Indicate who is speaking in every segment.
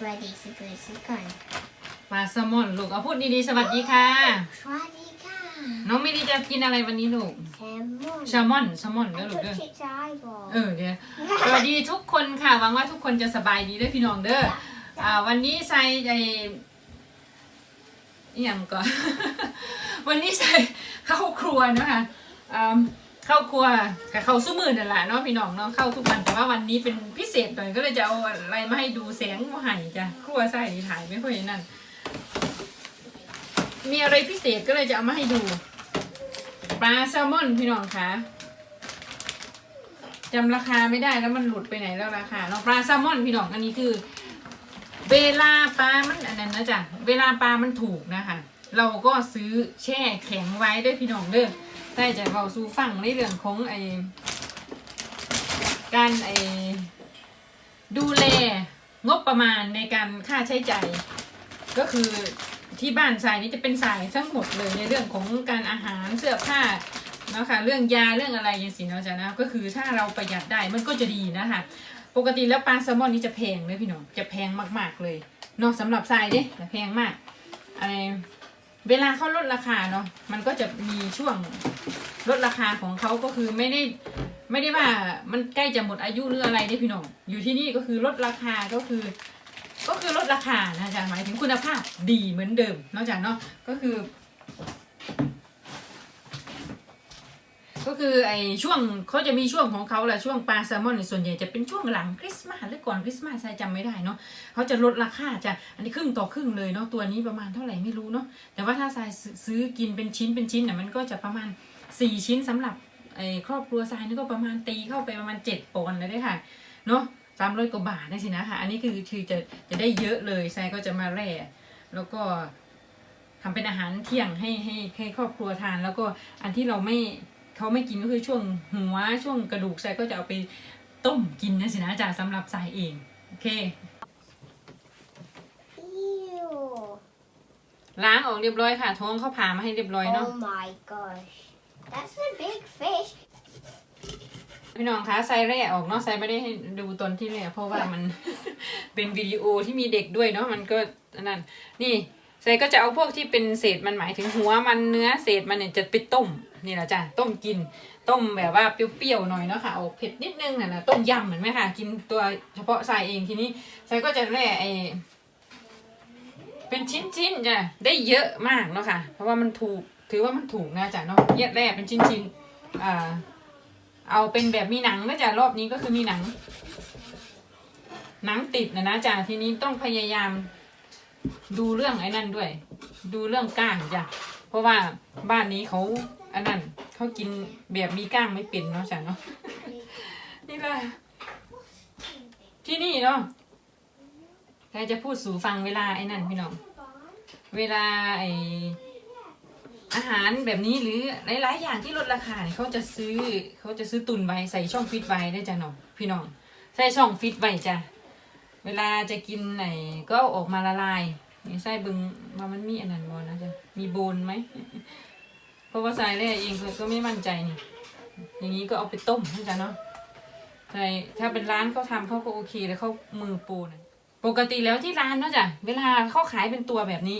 Speaker 1: ready to go to gun.
Speaker 2: ปลาแซลมอนลูกเอาพูดดีๆสวัสดีค่ะ
Speaker 1: Swadika.
Speaker 2: น้องมิลีจะกินอะไรวันนี้ลูก
Speaker 1: Salmon.
Speaker 2: แซลมอนแซลมอนเด้อ
Speaker 1: I
Speaker 2: ลูกเด้อ
Speaker 1: touched its eyeball.
Speaker 2: เออเดี๋ยวสวัสดีทุกคนค่ะหวังว่าทุกคนจะสบายดีเด้วยพี่น้องเด้ออ่าวันนี้ใส่ไออหย่างก่อน วันนี้ใส่เข้าครัวนะคะอ่า เข้าครัวกับเข้าสู้มือนั่นแหละเนาะพี่น้องเนาะเข้าทุกวันแต่ว่าวันนี้เป็นพิเศษหน่อยก็เลยจะเอาอะไรมาให้ดูแสงมาให้จ้ะครัวใส่ถ่ายไม่ค่อยนั่นมีอะไรพิเศษก็เลยจะเอามาให้ดูปลาแซลมอนพี่น้องคะจำราคาไม่ได้แล้วมันหลุดไปไหนแล้วราคาเนาะปลาแซลมอนพี่น้องอันนี้คือ เวลาปลามันอันนั้นนะจ๊ะเวลาปลามันถูกนะคะเราก็ซื้อแช่แข็งไว้ด้วยพี่น้องเด้อ ได้จะเราสู้ฟังในเรื่องของไอการไอดูแลงบประมาณในการค่าใช้จ่ายก็คือที่บ้านสายนี้จะเป็นสายทั้งหมดเลยในเรื่องของการอาหารเสื้อผ้าเนาะค่ะเรื่องยาเรื่องอะไรย่างสิเนาะจ๊ะนะก็คือถ้าเราประหยัดได้มันก็จะดีนะคะปกติแล้วปลาแซลมอนนี่จะแพงเลยพี่น้องจะแพงมากๆเลยเนาะสำหรับทรายเด้จะแพงมากอะไร เวลาเขาลดราคาเนาะมันก็จะมีช่วงลดราคาของเขาก็คือไม่ได้ไม่ได้ว่ามันใกล้จะหมดอายุหรืออะไรเด้พี่น้อง อยู่ที่นี่ก็คือลดราคาก็คือ ก็คือลดราคานะจ๊ะหมายถึงคุณภาพดีเหมือนเดิมนอกจากเนาะก็คือ ก็คือไอช่วงเขาจะมีช่วงของเขาแหละช่วงปลาแซลมอนในส่วนใหญ่จะเป็นช่วงหลังคริสต์มาสหรือก่อนคริสต์มาสใช่จำไม่ได้เนาะเขาจะลดราคาจะอันนี้ครึ่งต่อครึ่งเลยเนาะตัวนี้ประมาณเท่าไหร่ไม่รู้เนาะแต่ว่าถ้าทรายซื้อกินเป็นชิ้นเป็นชิ้นเนี่ยมันก็จะประมาณสี่ชิ้นสำหรับไอครอบครัวทรายนี่ก็ประมาณตีเข้าไปประมาณเจ็ดปอนด์เลยด้วยค่ะเนาะสามร้อยกว่าบาทนะสินะคะอันนี้คือคือจะจะได้เยอะเลยทรายก็จะมาแร่แล้วก็ทำเป็นอาหารเที่ยงให้ให้ให้ครอบครัวทาน แล้วก็อันที่เราไม่ เขาไม่กินก็คือช่วงหัวช่วงกระดูกใส่ก็จะเอาไปต้มกินนะสินะจ๊ะสำหรับสายเอง โอเค
Speaker 1: Ew.
Speaker 2: ล้างออกเรียบร้อยค่ะท้องเขาผ่ามาให้เรียบร้อยเนาะ
Speaker 1: Oh my gosh. That's a big fish.
Speaker 2: พี่น้องคะใส่แร่ออกเนาะใส่ไม่ได้ให้ดูตอนที่แร่เพราะว่ามันเป็นวิดีโอที่มีเด็กด้วยเนาะมันก็อันนั่ นนี่ใส่ก็จะเอาพวกที่เป็นเศษมันหมายถึงหัวมันเนื้อเศษมันเนี่ยจะไปต้มนี่แหละจ้ะต้มกิน ต้มแบบว่าเปรี้ยวๆหน่อยเนาะค่ะเอาเผ็ดนิดนึงน่ะนะต้มยำเหมือนไหมค่ะ กินตัวเฉพาะใส่เองทีนี้ใส่ก็จะแร่ไอเป็นชิ้นๆจ้ะได้เยอะมากเนาะค่ะ เพราะว่ามันถูกถือว่ามันถูกนะจ้ะเนาะแยกแร่เป็นชิ้นๆอ่าเอาเป็นแบบมีหนังนะจ๊ะรอบนี้ก็คือมีหนัง หนังติดนะนะจ๊ะทีนี้ต้องพยายาม ดูเรื่องไอ้นั่นด้วย ดูเรื่องก้างจ้ะเพราะว่าบ้านนี้เขาอันนั้นเขากินแบบมีก้างไม่เป็นเนาะจ้ะเนาะนี่แหละที่นี่เนาะใครจะพูดสู่ฟังเวลาไอ้นั่นพี่น้องเวลาไออาหารแบบนี้หรือหลายๆอย่างที่ลดราคาเนี่ยเขาจะซื้อเขาจะซื้อตุนไว้ใส่ช่องฟิตไว้ได้จ้ะเน้องพี่น้องใส่ช่องฟิตไว้จ้ะ เวลาจะกินไหนก็ออกมาละลายนี่ใส่บึงว่ามันมีอันนั้นบ่นะจ๊ะมีโบนไหมเพราะว่าใส่แร่เองก็ไม่มั่นใจนี่ อย่างนี้ก็เอาไปต้มนะจ๊ะเนาะใช่ถ้าเป็นร้านเขาทำเขาก็โอเคแล้วเขามือปูนะปกติแล้วที่ร้านเนาะจ้ะเวลาเขาขายเป็นตัวแบบนี้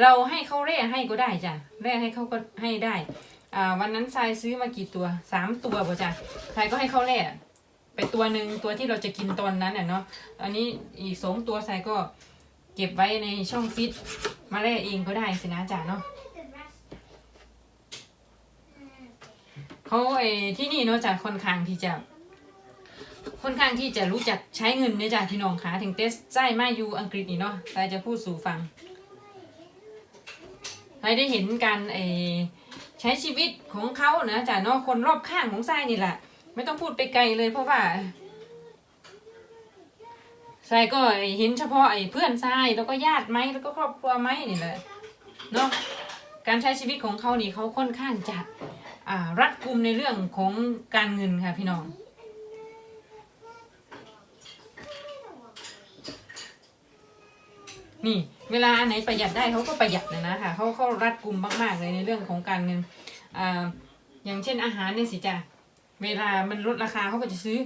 Speaker 2: เราให้เขาเร่ให้ก็ได้จ้ะเร่ให้เขาก็ให้ได้ อ่าวันนั้นทรายซื้อมากี่ตัวสามตัวป่ะจ้ะทรายก็ให้เขาเร่ ไปตัวหนึ่งตัวที่เราจะกินตอนนั้นเนาะอันนี้อีกสองตัวทรายก็เก็บไว้ในช่องฟิตมาเร่เองก็ได้สินะจ้ะเนาะเขาไอ้ที่นี่เนาะจ้ะค่อนข้างที่จะค่อนข้างที่จะรู้จักใช้เงินเนี่ยจ้ะพี่น้องคะถึงเตสใจ้มาอยู่อังกฤษนี่เนาะทรจะพูดสู่ฟังเรได้เห็นการเออใช้ชีวิตของเขานะจ้ะเนาะคนรอบข้างของทรายนี่แหละ ไม่ต้องพูดไปไกลเลยเพราะว่าทรายก็เห็นเฉพาะไอ้เพื่อนทรายแล้วก็ญาติไหมแล้วก็ครอบครัวไหมนี่แหละเนาะการใช้ชีวิตของเขานี่เขาค่อนข้างจะรัดกุมในเรื่องของการเงินค่ะพี่น้อง นี่เวลาอันไหนประหยัดได้เขาก็ประหยัดนะนะคะเขาเขารัดกุมมากๆเลยในเรื่องของการเงินออย่างเช่นอาหารเนี่ยสิจ้ะ เวลามันลดราคาเขาก็จะซื้อ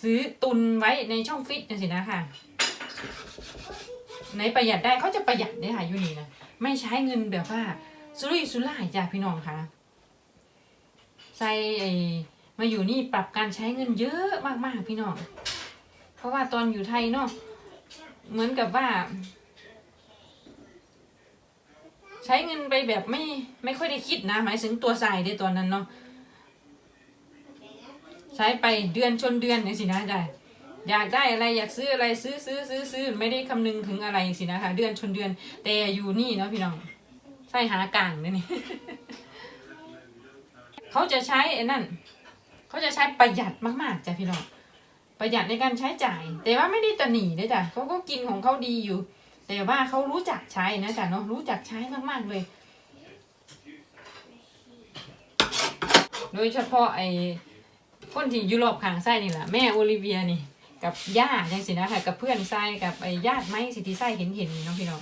Speaker 2: ซื้อตุนไว้ในช่องฟิตนี่สินะค่ะไหนประหยัดได้เขาจะประหยัดเนี่ยค่ะยูนี่นะไม่ใช้เงินแบบว่าสุรุ่ยสุร่ายจ้ะพี่น้องค่ะใส่มาอยู่นี่ปรับการใช้เงินเยอะมากๆพี่น้องเพราะว่าตอนอยู่ไทยเนาะเหมือนกับว่า ใช้เงินไปแบบไม่ไม่ค่อยได้คิดนะ หมายถึงตัวใส่ในตอนนั้นเนาะ ใช้ไปเดือนชนเดือนนี่สินะจ้ะอยากได้อะไรอยากซื้ออะไรซื้อซื้อซื้อซื้อไม่ได้คำนึงถึงอะไรสินะคะ เดือนชนเดือน แต่อยู่นี่เนาะพี่น้องใส่หากลางนี่นี่เขาจะใช้ไอ้นั่นเขาจะใช้ประหยัดมากๆจ้ะพี่น้องประหยัดในการใช้จ่าย แต่ว่าไม่ได้ตะหนีนะจ้ะเขาก็กินของเขาดีอยู่ แต่ว่าเขารู้จักใช้นะจ๊ะเนาะรู้จักใช้มากๆเลย โดยเฉพาะไอ้ คนที่ยุโรปข้างไส้นี่แหละแม่โอลิเวียนี่ กับย่าจังสินะค่ะกับเพื่อนไส้กับไอ้ญาติไม้สิทธิไส้เห็นเห็นนี่เนาะพี่น้อง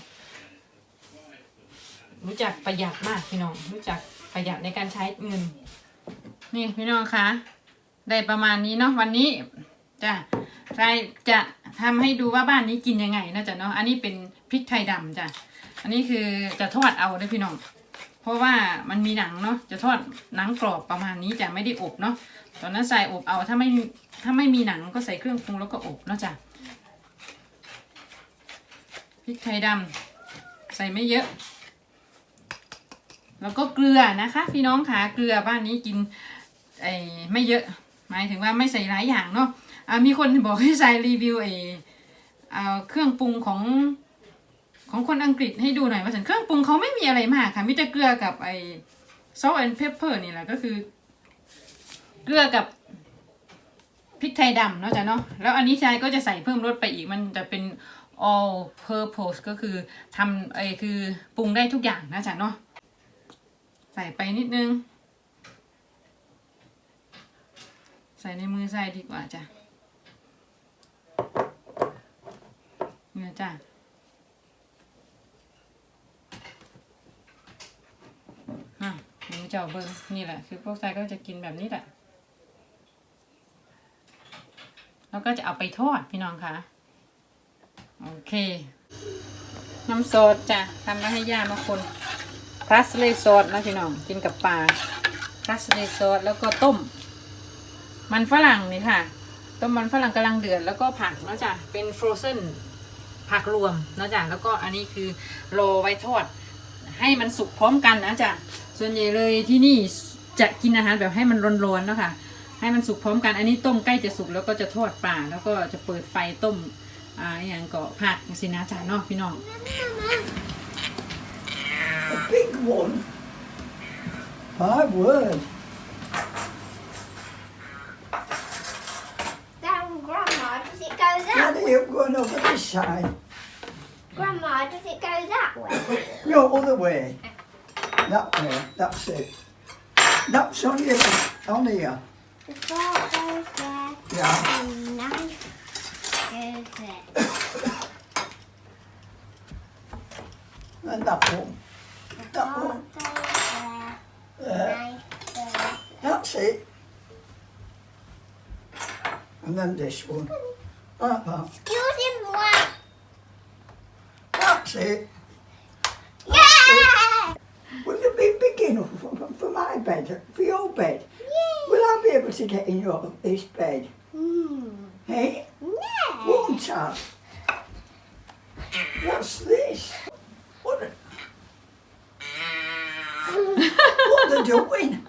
Speaker 2: รู้จักประหยัดมากพี่น้อง รู้จักประหยัดในการใช้เงิน นี่พี่น้องคะได้ประมาณนี้เนาะวันนี้จ้ะใครจะทำให้ดูว่าบ้านนี้กินยังไงนะจ๊ะเนาะอันนี้เป็นพริกไทยดำจ้ะอันนี้คือจะทอดเอาด้อพี่น้อง เพราะว่ามันมีหนังเนาะจะทอดหนังกรอบประมาณนี้จะไม่ได้อบเนาะตอนนั้นใส่อบเอาถ้าไม่ถ้าไม่มีหนังก็ใส่เครื่องปรุงแล้วก็อบเนาะจ้ะพริกไทยดำใส่ไม่เยอะ แล้วก็เกลือนะคะ พี่น้องคะเกลือบ้านนี้กินไอ้ไม่เยอะ หมายถึงว่าไม่ใส่หลายอย่างเนาะอ่ามีคนบอกให้ใส่รีวิวไอเอาเครื่องปรุงของ ของคนอังกฤษให้ดูหน่อยว่าสันเครื่องปรุงเขาไม่มีอะไรมากค่ะมีแต่เกลือกับไอซอสแอนเพปเปอร์นี่แหละก็คือ เกลือกับพริกไทยดำเนาะจ้ะเนาะแล้วอันนี้ชายก็จะใส่เพิ่มรสไปอีกมันจะเป็น all purpose ก็คือทำไอคือปรุงได้ทุกอย่างนะจ๊ะเนาะใส่ไปนิดนึง ใส่ในมือใส่ดีกว่าจ้ะเนี่ยจ้ะอะมือ เจ้าเบิ้งนี่แหละ คือพวกไซก็จะกินแบบนี้แหละ แล้วก็จะเอาไปทอดพี่น้องคะโอเค น้ำซอสจ้ะทำมาให้ย่ามาคนพลัสเลซอสนะพี่น้องกินกับปลาพลัสเลซอสแล้วก็ต้ม มันฝรั่งนี่ค่ะ ต้มมันฝรั่งกำลังเดือดแล้วก็ผักเนาะจ้ะเป็นฟรอเซนผักรวมเนาะจ้ะแล้วก็อันนี้คือโรไว้ทอดให้มันสุกพร้อมกันนะจ้ะ ส่วนใหญ่เลยที่นี่จะกินอาหารแบบให้มันร้อนๆเนาะค่ะ ให้มันสุกพร้อมกันอันนี้ต้มใกล้จะสุกแล้วก็จะทอดปลาแล้วก็จะเปิดไฟต้มอ่าอหย่างก็ผักสินะจ้ะเนาะพี่น้อง
Speaker 3: A big one. My word.
Speaker 1: Then Grandma, does it go that
Speaker 3: Daddy,
Speaker 1: way?
Speaker 3: I'm going over this side.
Speaker 1: Grandma, does it go that way?
Speaker 3: No, other way. That way. That's it. That's on your, on here.
Speaker 1: The fork goes there.
Speaker 3: Yeah.
Speaker 1: The knife goes there.
Speaker 3: And that one.
Speaker 1: The
Speaker 3: That
Speaker 1: fork
Speaker 3: one.
Speaker 1: goes there. The
Speaker 3: There.
Speaker 1: knife goes there.
Speaker 3: That's it. And then this one. Like that.
Speaker 1: Excuse him, what?
Speaker 3: That's it. It be big enough for, for- for my bed, for your bed? Will I be able to get in your this bed?
Speaker 1: Hmm.
Speaker 3: Hey?
Speaker 1: Yeah.
Speaker 3: Won't I? What's this? What? Are, what they're doing?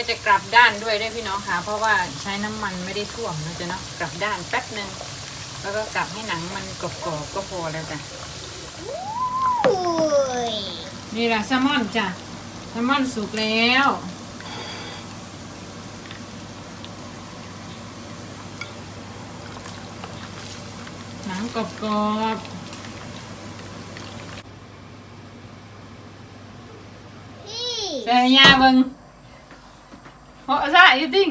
Speaker 2: ใครจะกลับด้านด้วยได้วยพี่น้องค่ะ เพราะว่าใช้น้ำมันไม่ได้ท่วมนะจ๊ะเนาะกลับด้านแป๊บหนึ่งแล้วก็กลับให้หนังมันกรอบๆก็พอแล้วจ้ะ
Speaker 1: Oi.
Speaker 2: นี่แหละแซลมอนจ้ะแซลมอนสุกแล้วหนังกรอบๆ
Speaker 1: Hey.
Speaker 2: แต่ยาเบิง เพราะซะอีติง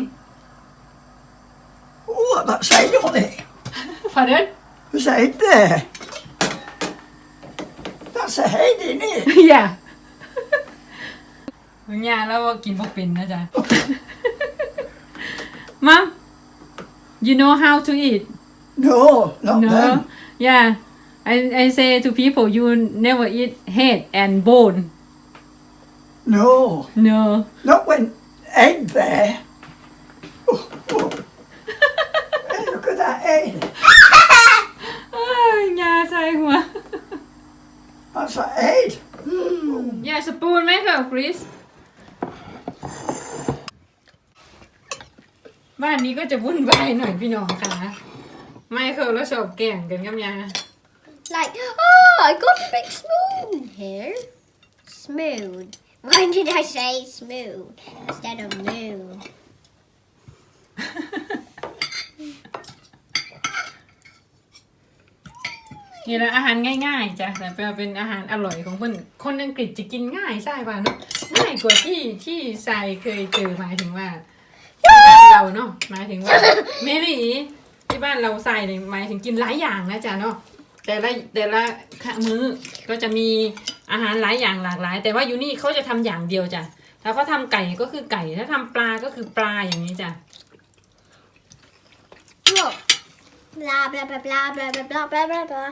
Speaker 3: Oh, that's egg on it.
Speaker 2: พอเดิน
Speaker 3: There's egg there. massa head in it.
Speaker 2: อย่าอย่าแล้วว่ากินพวกเป็นนะจ๊ะ Mom you know how to eat
Speaker 3: No, not
Speaker 2: no
Speaker 3: then.
Speaker 2: yeah I I say to people you never eat head and bone
Speaker 3: No,
Speaker 2: no
Speaker 3: not when egg there. Oh, oh. hey, look at that egg.
Speaker 2: เอ้ยยาใส่หัว
Speaker 3: That's that egg.
Speaker 2: อย่าสปูนไหมคะคริส บ้านนี้ก็จะวุ่นวายหน่อยพี่น้องค่ะ ไม่เคยแล้วชอบแก่งกันกับยา
Speaker 1: Like, oh, I got a big spoon here. Smooth. Why did I say smooth instead of moo
Speaker 2: นี่แหละอาหารง่ายๆจ้ะแต่เป็นอาหารอร่อยของเพื่อนคนอังกฤษจะกินง่ายใช่ป่ะเนาะง่ายกว่าที่ที่ทรายเคยเจอหมายถึงว่าที่บ้านเราเนาะหมายถึงว่าเมลี่ที่บ้านเราทรายเนี่ยหมายถึงกินหลายอย่างนะจ๊ะเนาะ แต่ละแต่ละมื้อก็จะมีอาหารหลายอย่างหลากหลาย แต่ว่าอยู่นี่เขาจะทำอย่างเดียวจ้ะถ้าเขาทำไก่ก็คือไก่ ถ้าทำปลาก็คือปลาอย่างนี้จ้ะ
Speaker 1: Look. Blah blah blah blah blah blah blah blah blah blah.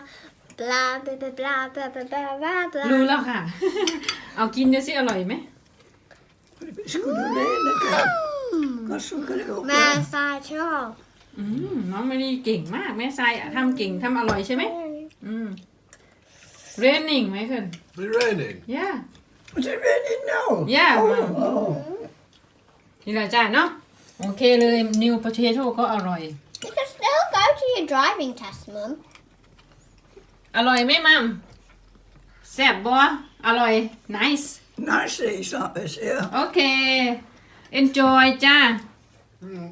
Speaker 1: Blah blah blah blah blah blah blah blah blah.
Speaker 2: รู้แล้วค่ะ เอากินดูสิอร่อยไหม
Speaker 3: It's good to rain again. Let's look at it up there.
Speaker 1: Massage off.
Speaker 2: อืมน้องไม่ได้เก่งมาก แม่ทรายทำเก่งทำอร่อยใช่ไหม อืม raining ไหมคุณ
Speaker 4: Is it raining?
Speaker 2: yeah
Speaker 3: Was it raining now?
Speaker 2: Yeah,
Speaker 3: Oh,
Speaker 2: Mum.
Speaker 3: oh.
Speaker 2: นี่แหละจ้าเนาะโอเคเลย new potato ก็อร่อย
Speaker 1: You can still go to your driving test, Mum.
Speaker 2: อร่อยไหมมัมแซ่บบัวอร่อย nice
Speaker 3: Nice these like this here.
Speaker 2: โอเค enjoy จ้า
Speaker 4: Mm.